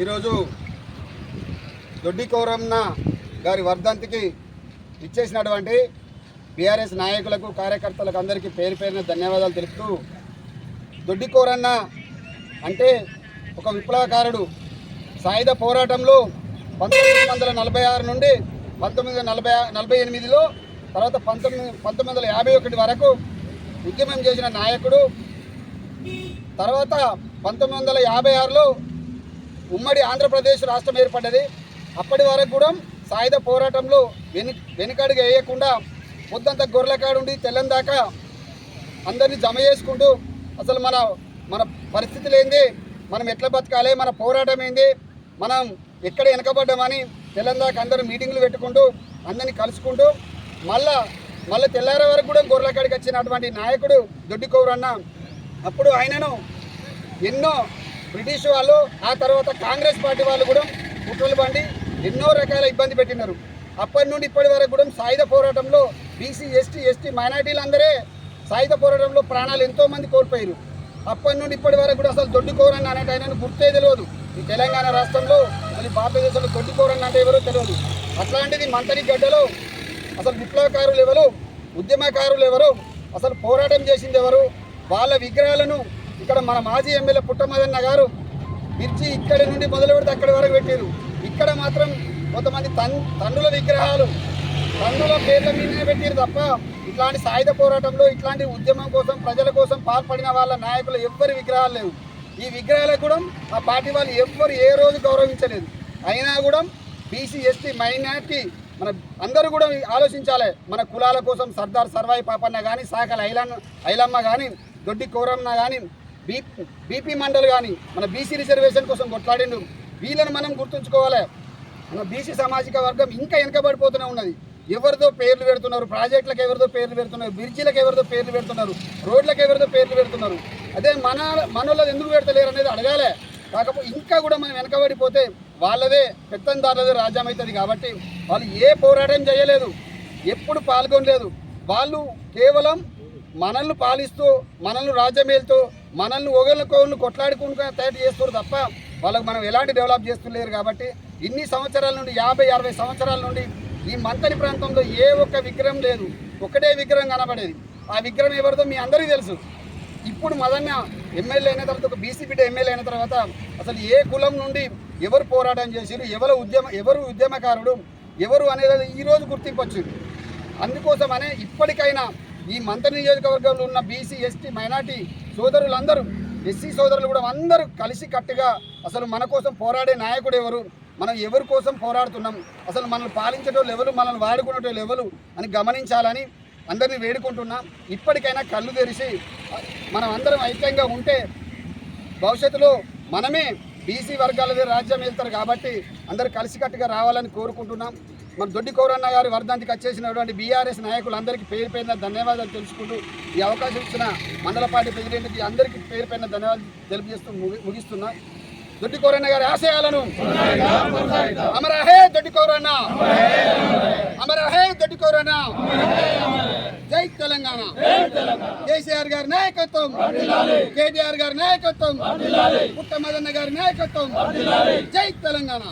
ఈరోజు దొడ్డి కౌరమ్న గారి వర్ధంతికి ఇచ్చేసినటువంటి బీఆర్ఎస్ నాయకులకు కార్యకర్తలకు అందరికీ పేరు పేరున ధన్యవాదాలు తెలుపుతూ దొడ్డి కోరన్న అంటే ఒక విప్లవకారుడు. సాయుధ పోరాటంలో పంతొమ్మిది వందల నలభై ఆరు నుండి పంతొమ్మిది వందల నలభై నలభై ఎనిమిదిలో తర్వాత పంతొమ్మిది పంతొమ్మిది వందల యాభై ఒకటి వరకు ఉద్యమం చేసిన నాయకుడు. తర్వాత పంతొమ్మిది వందల యాభై ఆరులో ఉమ్మడి ఆంధ్రప్రదేశ్ రాష్ట్రం ఏర్పడ్డది. అప్పటి వరకు కూడా సాయుధ పోరాటంలో వెను వెనుకడుగు వేయకుండా పొద్దంత గొర్రెలకాడుండి తెల్లం దాకా అందరినీ జమ చేసుకుంటూ అసలు మన మన పరిస్థితులు ఏంది మనం ఎట్లా బతకాలి? మన పోరాటం ఏంది? మనం ఎక్కడ వెనకబడ్డామని తెల్లందాక అందరూ మీటింగ్లు పెట్టుకుంటూ అందరినీ కలుసుకుంటూ మళ్ళా మళ్ళీ తెల్లారే వరకు కూడా గొర్రెకాడికి వచ్చినటువంటి నాయకుడు దొడ్డి కౌరన్న అప్పుడు ఆయనను ఎన్నో బ్రిటిష్ వాళ్ళు ఆ తర్వాత కాంగ్రెస్ పార్టీ వాళ్ళు కూడా కుట్రలు బండి ఎన్నో రకాల ఇబ్బంది పెట్టినారు. అప్పటి నుండి ఇప్పటి వరకు కూడా సాయుధ పోరాటంలో బీసీ ఎస్టీ ఎస్టీ మైనార్టీలందరే సాయుధ పోరాటంలో ప్రాణాలు ఎంతోమంది కోల్పోయారు అప్పటి నుండి ఇప్పటి వరకు కూడా అసలు దొడ్డి అనేట ఆయనను గుర్తే తెలియదు. ఈ తెలంగాణ రాష్ట్రంలో మళ్ళీ భారతదేశంలో దొడ్డి అంటే ఎవరో తెలియదు. అట్లాంటిది మంతరి గడ్డలో అసలు విప్లవకారులు ఎవరు ఉద్యమకారులు ఎవరు అసలు పోరాటం చేసింది ఎవరు వాళ్ళ విగ్రహాలను ఇక్కడ మన మాజీ ఎమ్మెల్యే పుట్టమదన్న గారు మిర్చి ఇక్కడి నుండి మొదలు పెడితే అక్కడి వరకు పెట్టారు. ఇక్కడ మాత్రం కొంతమంది తన్ తండ్రుల విగ్రహాలు తండ్రుల పేర్ల మీదనే పెట్టారు తప్ప ఇట్లాంటి సాయుధ పోరాటంలో ఇట్లాంటి ఉద్యమం కోసం ప్రజల కోసం పాల్పడిన వాళ్ళ నాయకులు ఎవ్వరి విగ్రహాలు లేవు. ఈ విగ్రహాలకు కూడా ఆ పార్టీ వాళ్ళు ఎవ్వరు ఏ రోజు గౌరవించలేదు. అయినా కూడా బీసీ ఎస్టీ మైనార్టీ మన అందరూ కూడా ఆలోచించాలి. మన కులాల కోసం సర్దార్ సర్వాయి పాపన్న కానీ సాకల ఐలన్న ఐలమ్మ కానీ దొడ్డి కోరమ్మ కానీ బీ బీపీ మండల్ కానీ మన బీసీ రిజర్వేషన్ కోసం కొట్లాడిండు వీళ్ళని మనం గుర్తుంచుకోవాలి. మన బీసీ సామాజిక వర్గం ఇంకా వెనకబడిపోతూనే ఉన్నది. ఎవరిదో పేర్లు పెడుతున్నారు ప్రాజెక్టులకు ఎవరిదో పేర్లు పెడుతున్నారు బ్రిడ్జిలకు ఎవరిదో పేర్లు పెడుతున్నారు రోడ్లకు ఎవరిదో పేర్లు పెడుతున్నారు. అదే మన మనోళ్ళది ఎందుకు పెడతలేరు అనేది అడగాలి. కాకపోతే ఇంకా కూడా మనం వెనకబడిపోతే వాళ్ళదే పెత్తందారులదే రాజ్యం అవుతుంది కాబట్టి వాళ్ళు ఏ పోరాటం చేయలేదు ఎప్పుడు పాల్గొనలేదు. వాళ్ళు కేవలం మనల్ని పాలిస్తూ మనల్ని రాజ్యమేలుతూ మనల్ని ఒకరికొకరిని కొట్లాడుకుంటూ తయారు చేస్తారు తప్ప వాళ్ళకి మనం ఎలాంటి డెవలప్ చేస్తులేరు కాబట్టి ఇన్ని సంవత్సరాల నుండి యాభై అరవై సంవత్సరాల నుండి ఈ మంతని ప్రాంతంలో ఏ ఒక్క విగ్రహం లేదు. ఒకటే విగ్రహం కనబడేది. ఆ విగ్రహం ఎవరిదో మీ అందరికీ తెలుసు. ఇప్పుడు మదన్న ఎమ్మెల్యే అయిన తర్వాత ఒక బీసీ బిడ్డ ఎమ్మెల్యే అయిన తర్వాత అసలు ఏ కులం నుండి ఎవరు పోరాటం చేసిరు ఎవరు ఉద్యమ ఎవరు ఉద్యమకారుడు ఎవరు అనేది ఈరోజు రోజు గుర్తింపు వచ్చింది అందుకోసమనే ఇప్పటికైనా ఈ మంత్రి నియోజకవర్గంలో ఉన్న బీసీ ఎస్టీ మైనార్టీ సోదరులందరూ ఎస్సీ సోదరులు కూడా అందరూ కలిసి కట్టుగా అసలు మన కోసం పోరాడే నాయకుడు ఎవరు? మనం ఎవరి కోసం పోరాడుతున్నాం? అసలు మనల్ని పాలించేటోళ్ళు ఎవరు? మనల్ని వాడుకునేటోళ్ళు ఎవరు? అని గమనించాలని అందరినీ వేడుకుంటున్నాం. ఇప్పటికైనా కళ్ళు తెరిచి మనం అందరం ఐక్యంగా ఉంటే భవిష్యత్తులో మనమే బీసీ వర్గాలదే రాజ్యం వెళ్తారు కాబట్టి అందరూ కలిసికట్టుగా రావాలని కోరుకుంటున్నాం. మన దొడ్డి కౌరన్న గారి వర్ధంతికి వచ్చేసినటువంటి బీఆర్ఎస్ నాయకులందరికీ పేరు పైన ధన్యవాదాలు తెలుసుకుంటూ ఈ అవకాశం ఇచ్చిన మండల పార్టీ ప్రెసిడెంట్కి అందరికీ పేరు పైన ధన్యవాదాలు తెలియజేస్తూ ముగి ముగిస్తున్నా. దొడ్డి కౌరన్న గారి ఆశయాలను అమర హే దొడ్డి కౌరన్న! అమర హే దొడ్డి కౌరన్న! జై తెలంగాణ! కేసీఆర్ గారి నాయకత్వం! కేటీఆర్ గారి నాయకత్వం! పుట్ట మదన్న గారి నాయకత్వం! జై తెలంగాణ!